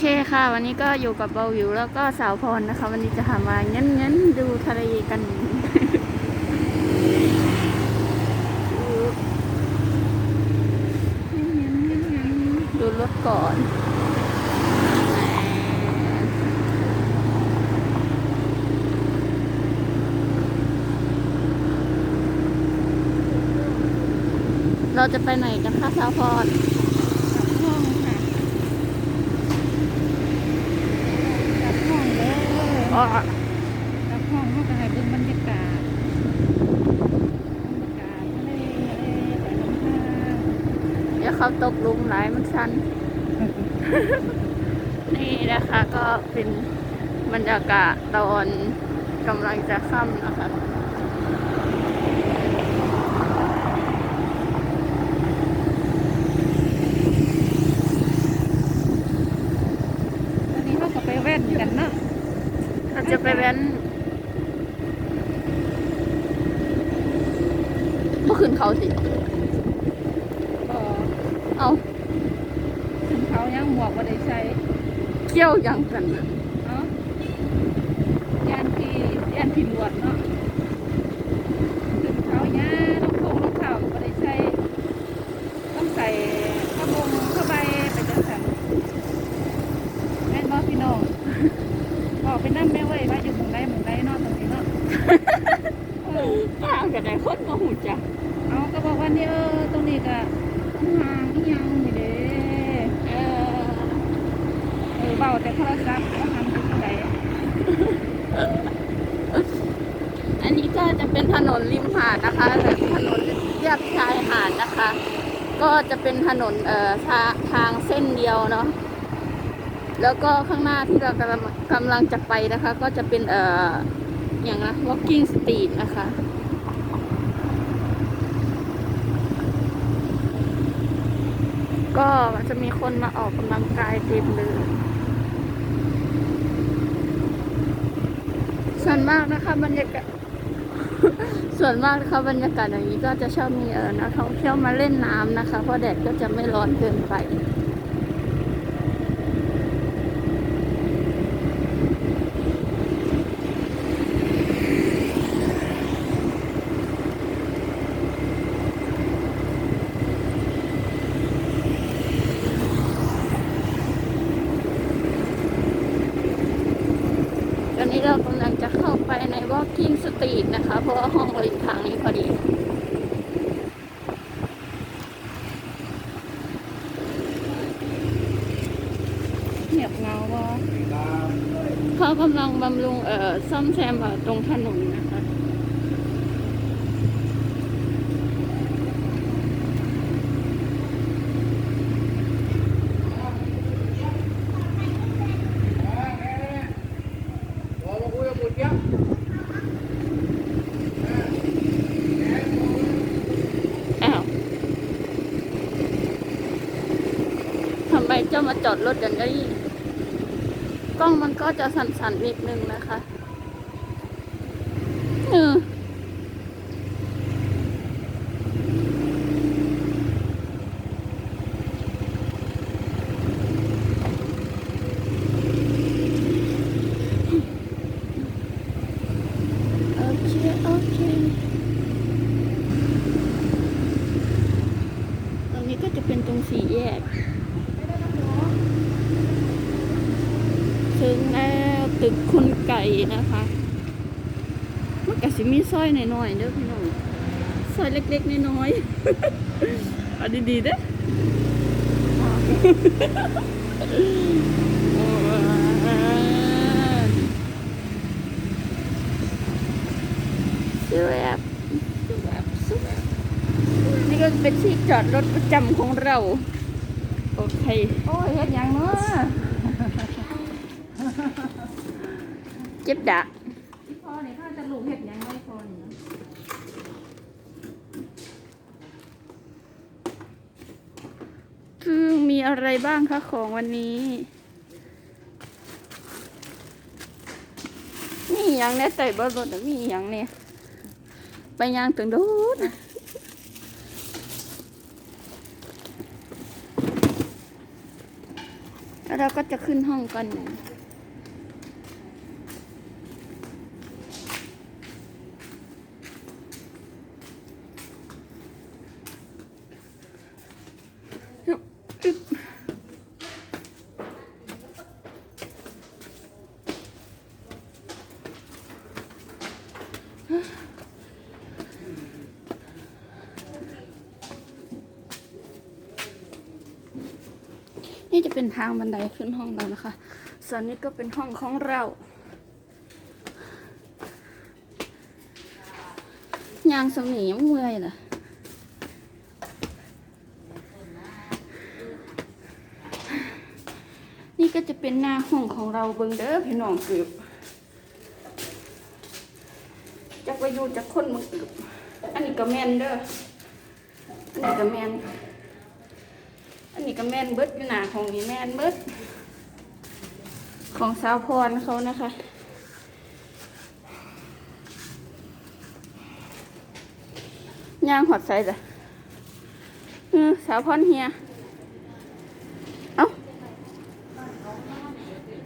เคค่ะ วันนี้ก็อยู่กับเบาวิว แล้วก็สาวพรนะคะ วันนี้จะพามาเงั้นงั้นดูทะเลกันดูรถก่อนเราจะไปไหนกันคะสาวพร ห้องค่ะกับห้องเลย อ๋อกับห้องเขาก็ให้เบิ่งบรรยากาศบรรยากาศทะเลทะเลแต่ลำธารเดี๋ยวเขาตกหลุมหลายมันชันนี่นะคะก็เป็นบรรยากาศตอนกำลังจะค่ำนะคะ ตอนนี้เขาก็ไปแว่นกันเนาะ เรา จะไปแว้นเมื่อคืนเขาสิก็เอาถึงเขายังหมวกบ่ได้ใช้เกี่ยวยังกันน่ะเนาะย่านที่ย่านที่หลวดเนาะถึงเขาย่าลงโพงลงเข่าบ่ได้ใช้ต้องใส่ผ้าบงผ้าใบไปจังสันแม่นบ่พี่น้อง บอกไปนั่งแม่เว้ยว่าอยู่หมุงใดหมุงใดเนาะตรงนี้เนาะเออ ต่างกันได้คนมาหูจัก เอาก็บอกว่านี่เออตรงนี้ก็ห่างอีหยังนี่เด้ เออ เออเบาแต่โทรศัพท์ก็ทำที่ไหนอันนี้ก็จะเป็นถนนริมหาดนะคะหรือถนนเรียบชายหาดนะคะ ก็จะเป็นถนนเอ่อทาทางเส้นเดียวเนาะแล้วก็ข้างหน้าที่เรากำลังกำลังจะไปนะคะ ก็จะเป็นเอ่ออย่างนะ walking street นะคะก็จะมีคนมาออกกำลังกายเต็มเลย ส่วนมากนะคะบรรยากาศส่วนมากนะคะบรรยากาศอย่างนี้ก็จะชอบมีเออนักท่องเที่ยวมาเล่นน้ำนะคะ เพราะแดดก็จะไม่ร้อนเกินไป ตอนนี้เรากำลังจะเข้าไปใน Walking Street นะคะ เพราะ ว่าห้องเราอยู่ทางนี้พอดีเงียบเงาบ่เขากำลังบำรุงเอ่อซ่อมแซมเอ่อตรงถนนนะคะ อ้าว ทำไมเจะมาจอดรถอย่างนี้กล้องมันก็จะสั่นๆนิดนึงนะคะเออโอเค โอเค ตรงนี้ก็จะเป็นตรงสี่แยก ถึงแล้วตึก คุณไก่นะคะมันก็สิมีซอยหน่อยๆเด้อพี่น้องซอยเล็กๆน้อยๆเอาดีๆเด้อสวยอะสวยอะสวยอะนี่ก็เป็นที่จอดรถประจำของเรา โอเค โอ้ยเฮ็ดหยังเนาะ เจ็บดะพ่อเนี่ถ้าจะลูกเฮ็ดยังไว้พ่อนี่นะคือมีอะไรบ้างคะของวันนี้ มีอย่างเนี้ยใส่บนรถน่ะมีอย่างเนี้ยไปย่างถึงโดนอะไรเราก็จะขึ้นห้องกันนึ่ง นี่จะเป็นทางบันไดขึ้นห้องเรานะคะ ส่วนนี้ก็เป็นห้องของเรายางสมียังเมื่อยเหรอนี่ก็จะเป็นหน้าห้องของเราเบิงเด้อพี่น้องเกือบจักไปอยู่จักคนมึงเกือบอันนี้ก็แมนเด้ออันนี้ก็แมน อันนี้ก็แมนเบิดอยู่หนาของนี้แมนเบิดของสาวพรเขานะคะ ย่างหอดใส่จ้ะเอสาวพรเฮีย เอ้า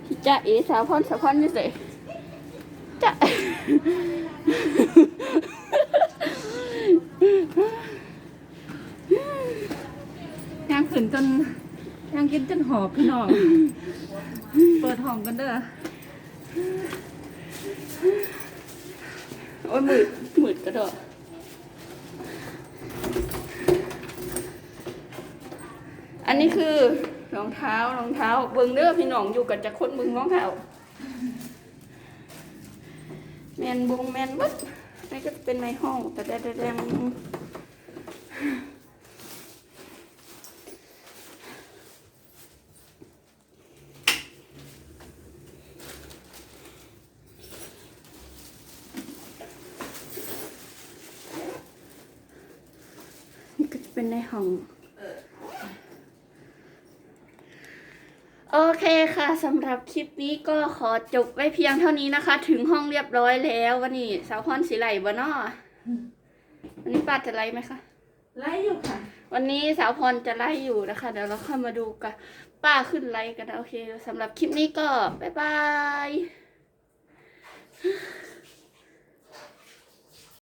พี่จ้าเอ๋สาวพรสาวพรนี่สิจ้า ขึ้นจนย่างกินจนหอบพี่น้อง เปิดห้องกันเด้อ โอ้ยมืดมืดกระโดดอันนี้คือรองเท้ารองเท้าเบิ่งเด้อพี่น้องอยู่กับจะคนเบิ่งรองเท้าแมนบงแมนบึ๊ดนี่ก็เป็นในห้องแต่แดดแดง เป็นในห้อง โอเคค่ะสำหรับคลิปนี้ก็ขอจบไว้เพียงเท่านี้นะคะ ถึงห้องเรียบร้อยแล้ววันนี้สาวพรสีไหลบ่เนาะวันนี้ป้าจะไล่ไหมคะไล่อยู่ค่ะ วันนี้สาวพรจะไล่อยู่นะคะ เดี๋ยวเราค่อยมาดูกันป้าขึ้นไล่กันนะโอเคสำหรับคลิปนี้ก็บ๊ายบาย